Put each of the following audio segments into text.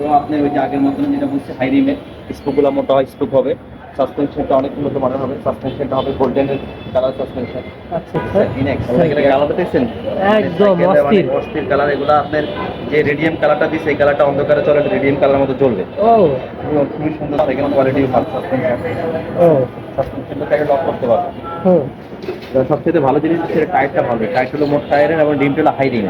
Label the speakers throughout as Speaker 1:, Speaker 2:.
Speaker 1: আপনি ওই যে আগের মতন যেটা বলছে হাই রিমের স্পোকগুলো মোটা হয় স্পোক হবে। সাসপেনশনটা অনেক উন্নত মানের হবে। সাসপেনশনটা হবে গোল্ডেনের কালার সাসপেনশন
Speaker 2: আচ্ছা আচ্ছা একদম
Speaker 1: মানে
Speaker 2: অস্থির।
Speaker 1: অস্থির কালার এগুলো আপনার যে রেডিয়াম কালারটা দিচ্ছে এই কালারটা অন্ধকারে চলে রেডিয়াম কালার মতো জ্বলবে।
Speaker 2: ও।
Speaker 1: খুবই- সুন্দর সাইকেল কোয়ালিটি ভালো। সাসপেনশন
Speaker 2: ও।
Speaker 1: সাসপেনশনটা তাকে লক করতে পারবে।
Speaker 2: হুম।
Speaker 1: সবচেয়ে ভালো জিনিস হচ্ছে টায়ারটা ভালো। টায়ার হলো মোট টায়ারের এবং ডিমটা হলো হাই রিম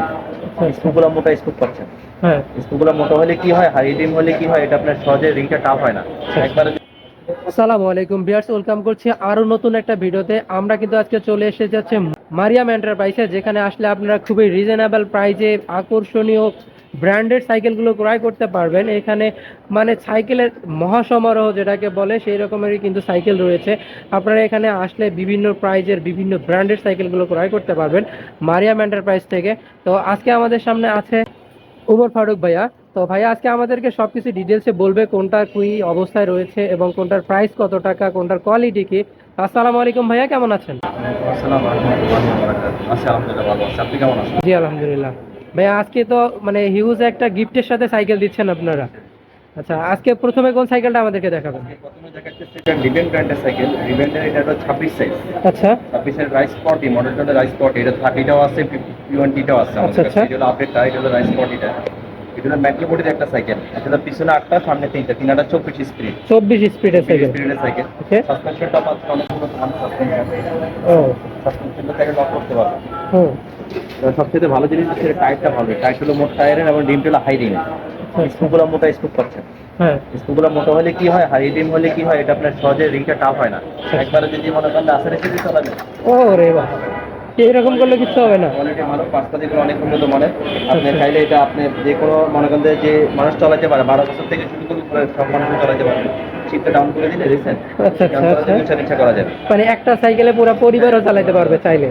Speaker 2: আচ্ছা
Speaker 1: স্কুপগুলো মোটা স্কুপ পাচ্ছেন
Speaker 2: হ্যাঁ।
Speaker 1: স্কুপগুলো মোটা হলে কি হয়? হাই রিম হলে কি হয়? এটা আপনার সহজে রিংটা টাফ হয় না। একবার
Speaker 2: আসসালামু আলাইকুম বিয়ার্স ওয়েলকাম করছি আরও নতুন একটা ভিডিওতে। আমরা কিন্তু আজকে চলে এসে যাচ্ছে মারিয়াম এন্টারপ্রাইজে যেখানে আসলে আপনারা খুবই রিজনেবল প্রাইজে আকর্ষণীয় ব্র্যান্ডেড সাইকেলগুলো ক্রয় করতে পারবেন। এখানে মানে সাইকেলের মহাসমারোহ যেটাকে বলে সেই রকমেরই কিন্তু সাইকেল রয়েছে। আপনারা এখানে আসলে বিভিন্ন প্রাইজের বিভিন্ন ব্র্যান্ডেড সাইকেলগুলো ক্রয় করতে পারবেন মারিয়াম এন্টারপ্রাইজ থেকে। তো আজকে আমাদের সামনে আছে উমর ফারুক ভাইয়া। তো ভাইয়া আজকে আমাদেরকে সবকিছু ডিটেলসে বলবে কোনটা কি অবস্থায় রয়েছে এবং কোনটার প্রাইস কত টাকা কোনটার কোয়ালিটি কি। আসসালামু আলাইকুম ভাইয়া কেমন আছেন? জি আলহামদুলিল্লাহ। ভাইয়া আজকে তো মানে হিউজ একটা গিফটের সাথে সাইকেল দিচ্ছেন আপনারা। আচ্ছা আজকে প্রথমে কোন সাইকেলটা আমাদেরকে দেখাবেন?
Speaker 1: প্রথমে দেখাচ্ছি এটা রিবেন ব্র্যান্ডের সাইকেল রিবেনের এটা হলো 26 সাইজ
Speaker 2: আচ্ছা।
Speaker 1: 26 এর রাইস স্পটি মডেলটা রাইস স্পটি এটা 30টাও আছে 20টাও আছে।
Speaker 2: আচ্ছা, আচ্ছা।
Speaker 1: এটা হলো আপডেট এটা হলো রাইস স্পটিটা এটা ম্যাকলো বডির একটা সাইকেল এটা পিছনে আটটা সামনে তিনটা। তিনটা 24 স্পিড
Speaker 2: চব্বিশ স্পিডের সাইকেল
Speaker 1: স্পিডের সাইকেল. সাসপেনশনটা অনেক মানের সাসপেনশন
Speaker 2: ও।
Speaker 1: সাসপেনশনটা লক করতে পারবে
Speaker 2: হুম।
Speaker 1: সবচেয়ে ভালো জিনিস হচ্ছে টায়ারটা ভালো। টায়ার হলো মোট টায়ারের এবং ডিমটা হলো হাই রিম স্কুপগুলো মোটা স্কুপ পাচ্ছেন
Speaker 2: হ্যাঁ।
Speaker 1: স্কুপগুলো মোটা হলে কি হয়? হাই রিম হলে কি হয়? এটা আপনার সহজে রিংটা টাফ হয় না। একবারে যদি মনে করেন আসে রেখে দিতে হবে
Speaker 2: ও রে বাহ এরকম করলে কিছু হবে না।
Speaker 1: ভালো অনেক উন্নত মানের আপনি। চাইলে এটা আপনি যে কোনো মনে করেন যে মানুষ চালাতে পারে বারো বছর থেকে শুরু করে সব মানুষ চালাতে পারে। চিপটা ডাউন করে দিলে রিসেন্ট
Speaker 2: আচ্ছা আচ্ছা আচ্ছা।
Speaker 1: করা যাবে
Speaker 2: মানে একটা সাইকেলে পুরো পরিবারও চালাতে পারবে চাইলে।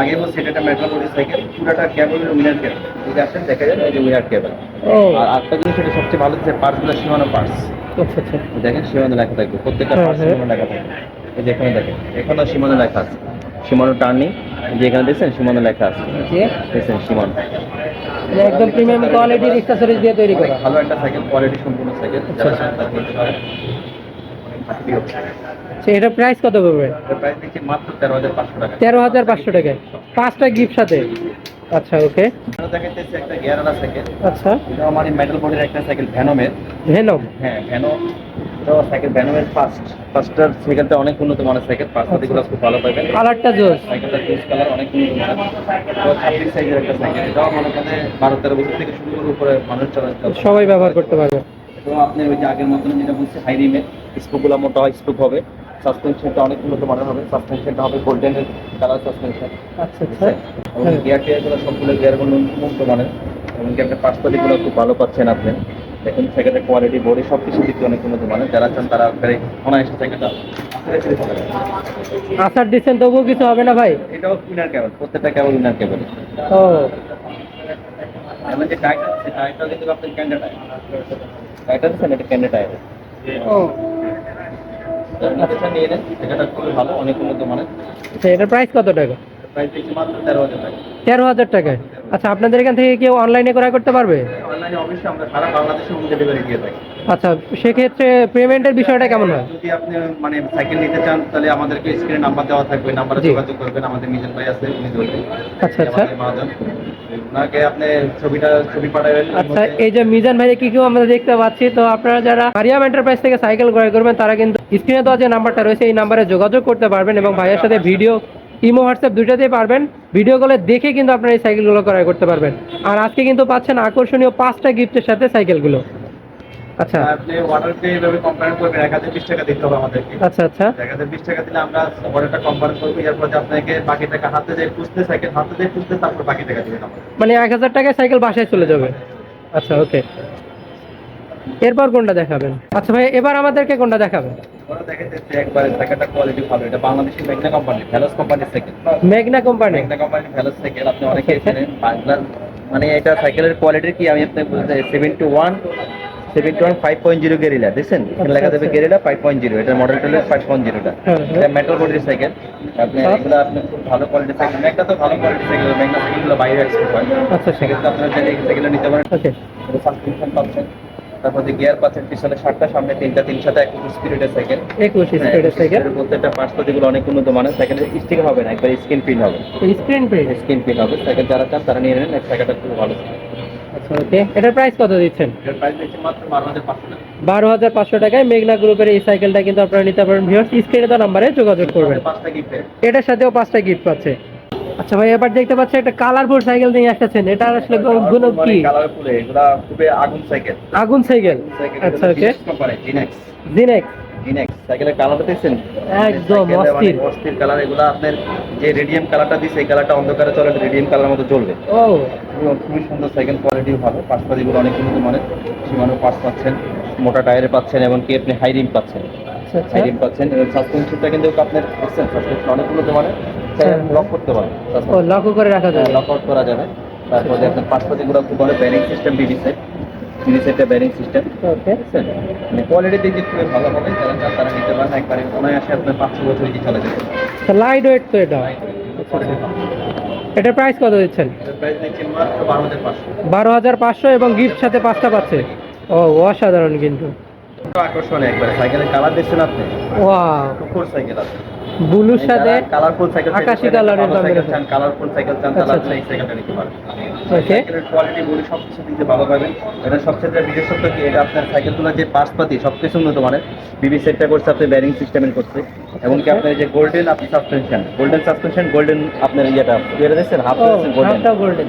Speaker 1: আগে বলছি এটা একটা মেট্রো সাইকেল পুরোটা কেবল উইনার কেবল যদি আসেন দেখা যায় যে উইনার কেবল আর জিনিস সবচেয়ে ভালো যে পার্টসগুলো সীমানো পার্টস
Speaker 2: আচ্ছা আচ্ছা।
Speaker 1: দেখেন সীমানো লেখা থাকবে প্রত্যেকটা
Speaker 2: হ্যাঁ, হ্যাঁ।
Speaker 1: সীমানো লেখা থাকবে। এই যে এখানে দেখেন এখানেও সীমানো লেখা আছে। সীমানো টার্নিং যে এখানে দেখছেন সীমানো লেখা আছে। দেখছেন সীমানো।
Speaker 2: মানে একদম প্রিমিয়াম কোয়ালিটির অ্যাক্সেসরিজ দিয়ে তৈরি করা।
Speaker 1: ভালো একটা সাইকেল কোয়ালিটি সম্পূর্ণ সাইকেল
Speaker 2: এটার প্রাইস কত পড়বে?
Speaker 1: তেরো হাজার পাঁচশো টাকা।
Speaker 2: পাঁচটা গিফট সাথে? আচ্ছা ওকে।
Speaker 1: একটা গিয়ারওয়ালা সাইকেল
Speaker 2: আচ্ছা।
Speaker 1: এটা আমার মেটাল বডির একটা সাইকেল ভ্যানোমের
Speaker 2: ভেনম
Speaker 1: হ্যাঁ ভ্যানো এটাও সাইকেল ভ্যানোমের ফার্স্ট ফার্স্টার সাইকেলটা অনেক উন্নত মানের সাইকেল খুব ভালো পাবেন।
Speaker 2: কালারটা জোস।
Speaker 1: সাইকেলটা চুজ কালার অনেক উন্নত মানের। তো ছাব্বিশ সাইজের একটা সাইকেল এটাও মনে করেন বারো তেরো বছর থেকে শুরু করে উপরে মানুষ চালাতে
Speaker 2: সবাই ব্যবহার করতে পারবে।
Speaker 1: তো আপনি ওই যে আগের মতন যেটা বলছে হাই রিমের স্পোকগুলো মোটা হয় স্পোক হবে। সাসপেনশনটা অনেক উন্নত মানের হবে। সাসপেনশনটা হবে গোল্ডেনের কালার সাসপেনশন
Speaker 2: আচ্ছা আচ্ছা।
Speaker 1: গিয়ার টিয়ারগুলো সবগুলো গিয়ারগুলো উন্নত মানের। এমনকি আপনার খুব ভালো পাচ্ছেন আপনি। দেখুন সাইকেলের কোয়ালিটি বডি সব কিছু দিকে অনেক উন্নত মানের। যারা চান তারা একবারে অনায়াসে দিতে পারেন।
Speaker 2: আসার দিচ্ছেন তবুও কিছু হবে না ভাই?
Speaker 1: এটাও উইনার কেবল প্রত্যেকটা কেবল উইনার কেবল।
Speaker 2: ও।
Speaker 1: এবং যে কিন্তু আপনার ক্যান্ডা এটা ক্যান্ডা
Speaker 2: ও।
Speaker 1: নিয়ে নেন এটা খুবই ভালো অনেক উন্নত মানের।
Speaker 2: আচ্ছা এটার প্রাইস কত টাকা?
Speaker 1: প্রাইস মাত্র তেরো হাজার টাকা।
Speaker 2: তেরো হাজার টাকায়? আচ্ছা আপনাদের এখান থেকে কেউ অনলাইনে ক্রয় করতে পারবে?
Speaker 1: অনলাইনে অবশ্যই আমরা সারা বাংলাদেশে হোম ডেলিভারি দিয়ে থাকি।
Speaker 2: আচ্ছা সেক্ষেত্রে পেমেন্টের বিষয়টা কেমন হয়?
Speaker 1: যদি আপনি মানে সাইকেল নিতে চান তাহলে আমাদেরকে স্ক্রিনে নাম্বার দেওয়া থাকবে নাম্বারে যোগাযোগ করবেন আমাদের নিজের ভাই আছে উনি ধরবেন
Speaker 2: আচ্ছা, আচ্ছা।
Speaker 1: ওনাকে আপনি ছবিটা ছবি পাঠাবেন
Speaker 2: আচ্ছা এই যে মিজান ভাই কি কেউ আমরা দেখতে পাচ্ছি তো আপনারা যারা মারিয়াম এন্টারপ্রাইজ থেকে সাইকেল ক্রয় করবেন তারা কিন্তু স্ক্রিনে দেওয়া যে নাম্বারটা রয়েছে এই নাম্বারে যোগাযোগ করতে পারবেন এবং ভাইয়ের সাথে ভিডিও ইমো হোয়াটসঅ্যাপ দুইটাতেই পারবেন। ভিডিও কলে দেখে কিন্তু আপনারা এই সাইকেলগুলো ক্রয় করতে পারবেন। আর আজকে কিন্তু পাচ্ছেন আকর্ষণীয় পাঁচটা গিফটের সাথে সাইকেলগুলো। আচ্ছা।
Speaker 1: আপনি অর্ডারকে এইভাবে কম্পেয়ার করবেন এক হাজার বিশ টাকা দিতে হবে আমাদেরকে।
Speaker 2: আচ্ছা আচ্ছা।
Speaker 1: এক হাজার বিশ টাকা দিলে আমরা অর্ডারটা কম্পেয়ার করব এরপর যে আপনাকে বাকি টাকা হাতে যায় খুঁজতে সাইকেল হাতে যায় খুঁজতে তারপর বাকি টাকা দিবেন
Speaker 2: মানে এক হাজার টাকায় সাইকেল বাসায় চলে যাবে। আচ্ছা ওকে। এরপর কোনটা দেখাবেন? আচ্ছা ভাই এবার আমাদেরকে কোনটা দেখাবেন?
Speaker 1: ওরা দেখে যাচ্ছে একবারে সাইকেলটা কোয়ালিটি ভালো এটা বাংলাদেশি মেঘনা কোম্পানি ভ্যালস কোম্পানির সাইকেল
Speaker 2: মেঘনা কোম্পানি
Speaker 1: মেঘনা কোম্পানির ভ্যালস সাইকেল আপনি অনেকে চেনেন বাংলার মানে এটা সাইকেলের কোয়ালিটি কি? আমি আপনাকে বলতে seven two one seven two one five point zero Gorilla দেখছেন? এখানে লেখা দেবে গেরিলা ফাইভ পয়েন্ট জিরো এটা মডেল হলো ফাইভ পয়েন্ট জিরোটা। এটা মেটাল বডির সাইকেল আপনি। এগুলো আপনি খুব ভালো কোয়ালিটির সাইকেল মেঘনা তো ভালো কোয়ালিটির সাইকেল মেঘনা সাইকেলগুলো বাইরে এক্সপোর্ট হয়।
Speaker 2: আচ্ছা
Speaker 1: সেক্ষেত্রে আপনারা চাইলে এই সাইকেলটা নিতে পারেন।
Speaker 2: ওকে।
Speaker 1: সাবস্ক্রিপশন পাচ্ছেন। তারপরে গিয়ার পাচ্ছেন পিছনে সাতটা সামনে তিনটা তিন সাথে এক স্পিরিটের সাইকেল
Speaker 2: একুশ স্পিডের সাইকেল
Speaker 1: প্রত্যেকটা অনেক উন্নত মানের। স্টিক হবে না একবার স্ক্রিন প্রিন্ট হবে।
Speaker 2: স্ক্রিন প্রিন্ট
Speaker 1: স্ক্রিন প্রিন্ট হবে। সাইকেল যারা চান তারা নিয়ে নেন এক সাইকেলটা খুব ভালো।
Speaker 2: আচ্ছা ওকে এটার প্রাইস কত দিচ্ছেন?
Speaker 1: বারো হাজার পাঁচশো
Speaker 2: টাকায় মেঘনা গ্রুপের এই সাইকেলটা কিন্তু আপনারা নিতে পারেন ভিউয়ার্স স্ক্রিনে তো নাম্বারে যোগাযোগ করবেন। এটার সাথেও পাঁচটা গিফট পাচ্ছে। আচ্ছা ভাই এবার দেখতে পাচ্ছি একটা কালারফুল সাইকেল নিয়ে আসতেছেন। এটা আসলে গুণ কি?
Speaker 1: কালার ফুলে এগুলা খুবই আগুন সাইকেল
Speaker 2: আগুন সাইকেল আচ্ছা ওকে
Speaker 1: জিনেক্স
Speaker 2: জিনেক্স
Speaker 1: জিনেক্স সাইকেলের কালারটা দেখছেন?
Speaker 2: একদম
Speaker 1: মানে
Speaker 2: অস্থির।
Speaker 1: অস্থির কালার এগুলো আপনার যে রেডিয়াম কালারটা দিচ্ছে এই কালারটা অন্ধকারে চলে রেডিয়াম কালার মতো জ্বলবে।
Speaker 2: ও।
Speaker 1: খুবই- সুন্দর সাইকেল কোয়ালিটিও ভালো। পাশপাতিগুলো অনেক উন্নত মানের। সীমানো পাশ পাচ্ছেন মোটা টায়ারে পাচ্ছেন এমনকি আপনি হাই রিম পাচ্ছেন।
Speaker 2: আচ্ছা আচ্ছা।
Speaker 1: হাই রিম পাচ্ছেন। সাসপেনশনটা কিন্তু আপনার দেখছেন সাসপেনশন অনেক উন্নত মানের।
Speaker 2: হ্যাঁ।
Speaker 1: লক করতে পারেন।
Speaker 2: ও লক করে রাখা যাবে।
Speaker 1: লক আউট করা যাবে। তারপরে আপনার পাশপাতিগুলো খুব ভালো bearing system BD set BD সেটটা ব্যারিং সিস্টেম
Speaker 2: ওকে।
Speaker 1: মানে কোয়ালিটি দিক দিয়ে খুবই ভালো হবে। যারা চান তারা নিতে পারেন একবারে অনায়াসে আপনার পাঁচশো বছর কি চলে যাবে।
Speaker 2: লাইট ওয়েট তো এটা। এটার প্রাইস কত দিচ্ছেন?
Speaker 1: বারো হাজার পাঁচশো।
Speaker 2: এবং গিফট সাথে পাঁচটা পাচ্ছে। ও অসাধারণ কিন্তু।
Speaker 1: আকর্ষণ একবারে। সাইকেলের কালার দেখছেন আপনি? টুকুর সাইকেল আছে।
Speaker 2: ব্লুর সাথে
Speaker 1: কালারফুল সাইকেল
Speaker 2: আকাশি colour-এর combination।
Speaker 1: চান কালারফুল সাইকেল চান তাহলে। আপনি এই সাইকেলটা নিতে পারেন
Speaker 2: ওকে
Speaker 1: কোয়ালিটি বলি সব কিছু দিতে ভালো পাবেন। এটা সবচেয়ে বিশেষত্ব কি? এটা আপনার সাইকেলগুলো যে পাশপাতি সব কিছু উন্নত মানের বিবি সেটটা করছে আপনি ব্যারিং সিস্টেমের করছে। এবং কি আপনার যে গোল্ডেন আপনি সাসপেনশন গোল্ডেন সাসপেনশন গোল্ডেন আপনার ইয়েটা এটা দেখছেন? হাফ গোল্ডেন
Speaker 2: হাফটা গোল্ডেন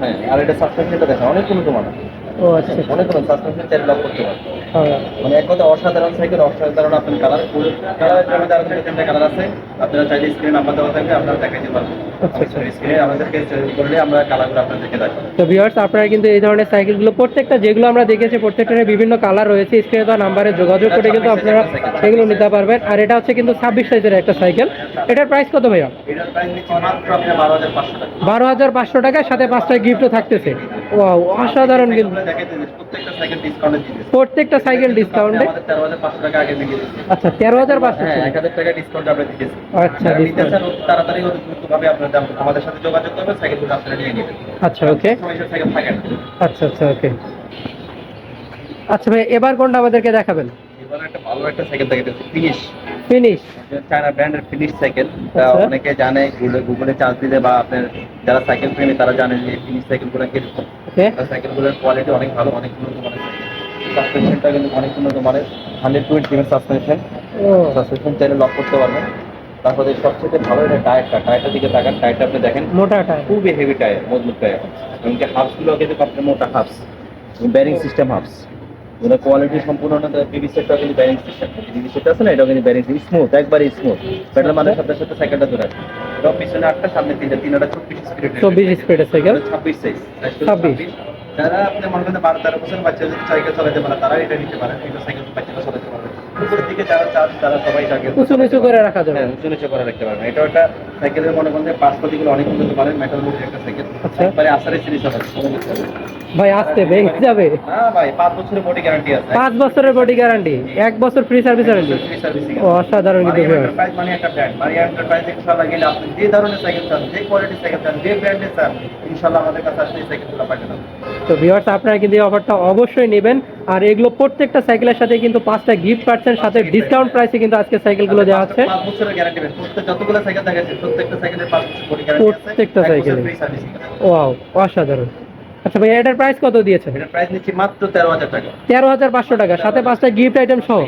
Speaker 1: হ্যাঁ। আর এটা সাসপেনশনটা দেখেন অনেক উন্নত মানের
Speaker 2: ও আচ্ছা
Speaker 1: অনেক উন্নত সাসপেনশন চাইলে লক করতে
Speaker 2: হ্যাঁ।
Speaker 1: মানে এক কথা অসাধারণ সাইকেল অসাধারণ আপনার কালার কালারের জন্য আরও দুটো তিনটা কালার আছে। আপনারা চাইলে স্ক্রিনে দেওয়া থাকবে আপনারা দেখাইতে পারবেন।
Speaker 2: আচ্ছা, আচ্ছা।
Speaker 1: স্ক্রিনে আমাদেরকে করলে আমরা কালারগুলো আপনাদেরকে দেখাবো।
Speaker 2: তো ভিউয়ার্স আপনারা কিন্তু এই ধরনের সাইকেলগুলো প্রত্যেকটা যেগুলো আমরা দেখেছি প্রত্যেকটার বিভিন্ন কালার রয়েছে। স্ক্রিনে দেওয়া নাম্বারে যোগাযোগ করে কিন্তু আপনারা সেগুলো নিতে পারবেন। আর এটা হচ্ছে কিন্তু ছাব্বিশ সাইজের একটা সাইকেল। এটার প্রাইস কত ভাইয়া?
Speaker 1: বারো হাজার পাঁচশো টাকা।
Speaker 2: বারো হাজার পাঁচশো টাকার সাথে পাঁচটা গিফটও থাকতেছে। ওয়াও অসাধারণ কিন্তু।
Speaker 1: প্রত্যেকটা সাইকেল ডিসকাউন্টে
Speaker 2: আচ্ছা তেরো হাজার পাঁচশো
Speaker 1: হ্যাঁ এক হাজার টাকা ডিসকাউন্ট আমরা দিতেছি
Speaker 2: আচ্ছা
Speaker 1: তাড়াতাড়ি দ্রুতভাবে আপনারা আমাদের সাথে যোগাযোগ করবেন সাইকেলগুলো আপনারা নিয়ে নেবেন।
Speaker 2: আচ্ছা ওকে
Speaker 1: সাইকেল থাকে না
Speaker 2: আচ্ছা আচ্ছা ওকে আচ্ছা ভাই এবার কোনটা আমাদেরকে দেখাবেন?
Speaker 1: এবার একটা ভালো একটা সাইকেল দেখাইতেছি ফিনিশ
Speaker 2: ফিনিশ
Speaker 1: চায়না ব্র্যান্ডের ফিনিশ সাইকেল। অনেকে জানে গুগলে চার্জ দিলে বা আপনার যারা সাইকেল প্রেমী তারা জানেন যে ফিনিশ সাইকেলগুলো কীরকম।
Speaker 2: ওকে।
Speaker 1: সাইকেলগুলোর কোয়ালিটি অনেক ভালো অনেক উন্নত মানের। সাসপেনশনটা কিন্তু অনেক উন্নত মানের। হান্ড্রেড টোয়েন্টি এর সাসপেনশন সাসপেনশন চাইলে লক করতে পারবেন। তারপরে সবচেয়ে ভালো এটা টায়ারটা টায়ারটার দিকে তাকান টায়ারটা আপনি দেখেন
Speaker 2: মোটাটা
Speaker 1: খুবই হেভি টায়ার মজবুত টায়ার এমনকি হাফসগুলো কিন্তু আপনার মোটা হাফস ব্যারিং সিস্টেম হাফস ওটা কোয়ালিটি সম্পূর্ণ বিবি সেটটা কিন্তু ব্যারিং সিস্টেম বিবি সেট আছে না এটাও কিন্তু ব্যারিং স্মুথ একবারে স্মুথ পেডাল মানের সাথে সাথে সাইকেলটা ধরে আছে এটাও পিছনে আটটা সামনে তিনটা। তিনটা চব্বিশ স্পিড
Speaker 2: চব্বিশ স্পিডের সাইকেল
Speaker 1: ছাব্বিশ সাইজ
Speaker 2: 26
Speaker 1: যারা আপনি মনে করেন বারো তেরো বছর বাচ্চা যদি সাইকেল চালাতে পারে তারা এটা নিতে পারে। এটা সাইকেল বাচ্চারা চালাতে পারবে উপরের দিকে যারা চান তারা সবাই সাইকেল
Speaker 2: উঁচু নিচু করে রাখা যাবে।
Speaker 1: হ্যাঁ উঁচু নিচু করে রাখতে পারবেন এটা একটা সাইকেলের মনে করেন যে পাশপাতিগুলো অনেক উন্নত মানের মেটাল বডির একটা সাইকেল
Speaker 2: আচ্ছা। ভাই আসতে ভেঙে যাবে?
Speaker 1: পাঁচ বছরের বডি গ্যারান্টি আছে।
Speaker 2: পাঁচ বছরের বডি গ্যারান্টি এক বছর ফ্রি সার্ভিস
Speaker 1: আছে।
Speaker 2: অসাধারণ কিন্তু
Speaker 1: মানে যে ধরনের সাইকেল চান যে কোয়ালিটির সাইকেল চান যে ব্র্যান্ডের চান ইনশাল্লাহ আমাদের কাছে আসলে সাইকেলগুলো
Speaker 2: তো ভিউয়ার্স আপনারা কিন্তু এই অফারটা অবশ্যই নেবেন। আর এগুলো প্রত্যেকটা সাইকেলের সাথে কিন্তু পাঁচটা গিফট পাচ্ছেন সাথে ডিসকাউন্ট প্রাইসে কিন্তু আজকে সাইকেলগুলো দেওয়া হচ্ছে।
Speaker 1: প্রত্যেকটা
Speaker 2: সাইকেলে। ওয়াও অসাধারণ। আচ্ছা ভাই এটার প্রাইস কত দিয়েছেন?
Speaker 1: এটার প্রাইস নিচ্ছি মাত্র তেরো হাজার টাকা।
Speaker 2: তেরো হাজার পাঁচশো টাকা। সাথে পাঁচটা গিফট আইটেম সহ?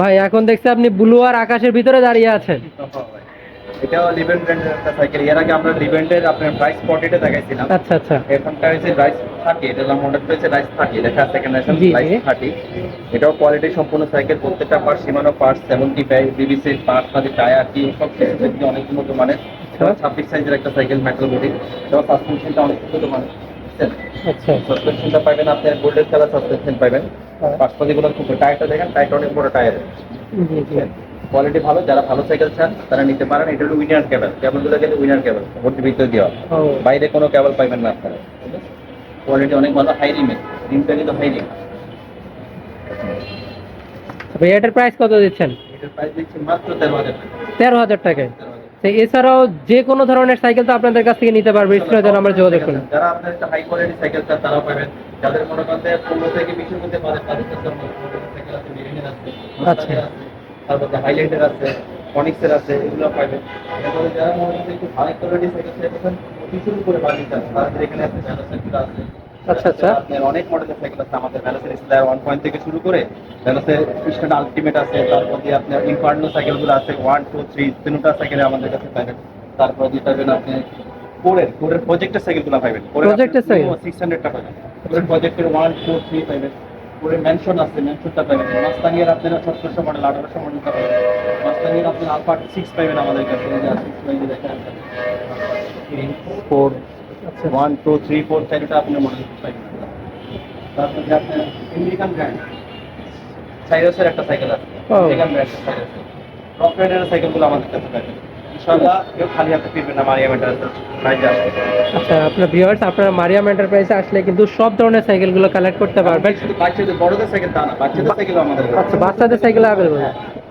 Speaker 2: ভাই এখন দেখছি আপনি ব্লু আর আকাশের ভিতরে দাঁড়িয়ে আছেন।
Speaker 1: এটাও লিভেন্ট ব্র্যান্ডের একটা সাইকেল এর আগে আমরা লিভেন্টের আপনার প্রাইস পকেটে দেখাইছিলাম।
Speaker 2: আচ্ছা আচ্ছা।
Speaker 1: এখনকার হচ্ছে রাইস থার্টি এটা মডেল পেয়েছে রাইস থার্টি লেখা সেকেন্ড ন্যাশন
Speaker 2: জি,
Speaker 1: রাইস থার্টি এটাও কোয়ালিটি সম্পূর্ণ সাইকেল প্রত্যেকটা part Shimano part seventy five BBC part সাথে টায়ার কি সব কিছু অনেক উন্নত মানের। এটাও ছাব্বিশ সাইজের একটা সাইকেল মেটাল বডি এটাও সাসপেনশনটা অনেক উন্নত মানের
Speaker 2: আচ্ছা।
Speaker 1: সাসপেনশনটা পাবেন আপনার গোল্ডেন কালার সাসপেনশন পাবেন পাশপাতিগুলো খুব টায়ারটা দেখেন টায়ারটা অনেক বড় টায়ার
Speaker 2: জি জি।
Speaker 1: কোয়ালিটি ভালো যারা ভালো সাইকেল চান তারা নিতে পারেন। এটা হলো উইনার কেবল কেবলগুলো কিন্তু উইনার কেবল ভর্তি ভিতরে দেওয়া বাইরে কোনো কেবল পাইবেন না আপনারা। কোয়ালিটি অনেক ভালো হাই রিমের রিমটা কিন্তু হাই রিম
Speaker 2: এটার প্রাইস কত দিচ্ছেন?
Speaker 1: এটার প্রাইস দিচ্ছি মাত্র তেরো হাজার
Speaker 2: তেরো হাজার টাকায় তো এছাড়াও যে কোনো ধরনের সাইকেল তো আপনাদের কাছ থেকে নিতে পারবে। স্ক্রিনে দেওয়া নাম্বার যোগাযোগ করুন।
Speaker 1: যারা আপনার একটা হাই কোয়ালিটি সাইকেল চান তারাও পাবেন। যাদের মনে করেন পনেরো থেকে বিশের মধ্যে তাদের কাছে সাইকেল আছে বিভিন্ন আছে।
Speaker 2: আচ্ছা।
Speaker 1: আছে, তারপর হাইলাইটার আছে অনিক্সের আছে এগুলো পাবেন এরপরে যারা মনে যে একটু হাই কোয়ালিটি সাইকেল চাইতেছেন অতি শুরু করে বাড়ি চান তাদের এখানে আছে ভ্যালো সাইকেল আছে।
Speaker 2: আচ্ছা, আচ্ছা।
Speaker 1: আপনার অনেক মডেলের সাইকেল আছে। আমাদের ভ্যালোসের স্টার ওয়ান পয়েন্ট থেকে শুরু করে ভ্যালোসের স্টার আলটিমেট আছে। তারপর দিয়ে আপনার ইনফার্নো সাইকেলগুলো আছে। ওয়ান টু থ্রি তিনটা সাইকেলে আমাদের কাছে পাবেন তারপর দিয়ে পাবেন আপনি কোরের কোরের প্রজেক্টের সাইকেলগুলো পাবেন। সিক্স হান্ড্রেডটা পাবেন প্রজেক্টের ওয়ান ফোর থ্রি পাবেন কোরের ম্যানশন আছে ম্যানশনটা পাবেন মাস্তাঙ্গের আপনারা সতেরোশো মডেল আঠারোশো মডেলটা পাবেন। মাস্তাঙ্গের আপনার আলফা সিক্স পাবেন আমাদের কাছে এই যে আছে, এই যে দেখেন four one two three four চারটা আপনার মডেল পাবেন। তারপর আপনার ইন্ডিকান ব্র্যান্ড সাইরাসের একটা সাইকেল আছে।
Speaker 2: ও।
Speaker 1: ইন্ডিকান ব্র্যান্ডের সাইরাস রক রাইডারের সাইকেলগুলো আমাদের কাছে পাবেন। ইনশাআল্লাহ কেউ খালি হাতে ফিরবে না মারিয়া মেটার প্রাইজে
Speaker 2: আচ্ছা আপনার ভিউয়ার্স আপনারা মারিয়াম এন্টারপ্রাইজে আসলে কিন্তু সব ধরনের সাইকেলগুলো কালেক্ট করতে পারবেন।
Speaker 1: শুধু বাচ্চাদের বড়দের সাইকেল তা না বাচ্চাদের সাইকেল আমাদের
Speaker 2: আচ্ছা বাচ্চাদের সাইকেল অ্যাভেলেবল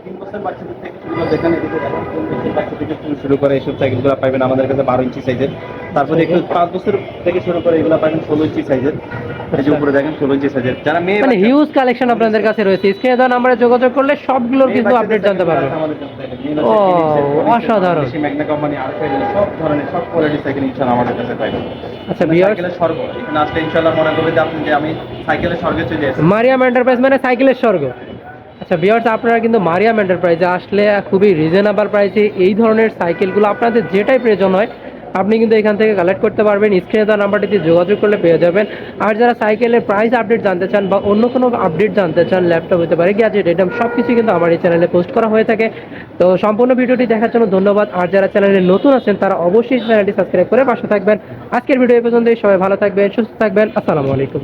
Speaker 1: তিন বছর বাচ্চাদের থেকে দেখেন এদিকে থেকে শুরু- করে এইসব সাইকেলগুলো পাবেন আমাদের কাছে বারো ইঞ্চি সাইজের তারপরে একটু পাঁচ বছর থেকে শুরু করে এগুলো পাবেন ষোলো ইঞ্চি সাইজের উপরে দেখেন ষোলো ইঞ্চি সাইজের যারা মেয়ে
Speaker 2: মানে হিউজ কালেকশন আপনাদের কাছে রয়েছে। স্ক্রিনে দেওয়া নাম্বারে যোগাযোগ করলে সবগুলোর আপডেট জানতে পারবেন। ও, অসাধারণ।
Speaker 1: ম্যাগনা কোম্পানি আর সব ধরনের সব কোয়ালিটির সাইকেল ইনশাআল্লাহ আমাদের কাছে পাবেন
Speaker 2: আচ্ছা
Speaker 1: সাইকেলের স্বর্গ। এখানে আসলে ইনশাআল্লাহ মনে করবে যে আপনি যে আমি সাইকেলের স্বর্গে চলে এসেছি।
Speaker 2: মারিয়াম এন্টারপ্রাইজ মানে সাইকেলের স্বর্গ। আচ্ছা ভিউয়ার্স আপনারা কিন্তু মারিয়াম এন্টারপ্রাইজে আসলে খুবই রিজনেবল প্রাইসে এই ধরনের সাইকেলগুলো আপনাদের যেটাই প্রয়োজন হয়, আপনি কিন্তু এখান থেকে কালেক্ট করতে পারবেন। স্ক্রিনে দেওয়া নাম্বারটিতে যোগাযোগ করলে পেয়ে যাবেন। আর যারা সাইকেলের প্রাইস আপডেট জানতে চান বা অন্য কোনো আপডেট জানতে চান ল্যাপটপ হতে পারে গ্যাজেট এটাম সব কিছু কিন্তু আমার এই চ্যানেলে পোস্ট করা হয়ে থাকে। তো সম্পূর্ণ ভিডিওটি দেখার জন্য ধন্যবাদ। আর যারা চ্যানেলে নতুন আছেন, তারা অবশ্যই চ্যানেলটি সাবস্ক্রাইব করে পাশে থাকবেন। আজকের ভিডিও এ পর্যন্তই। সবাই ভালো থাকবেন, সুস্থ থাকবেন। আসসালামু আলাইকুম।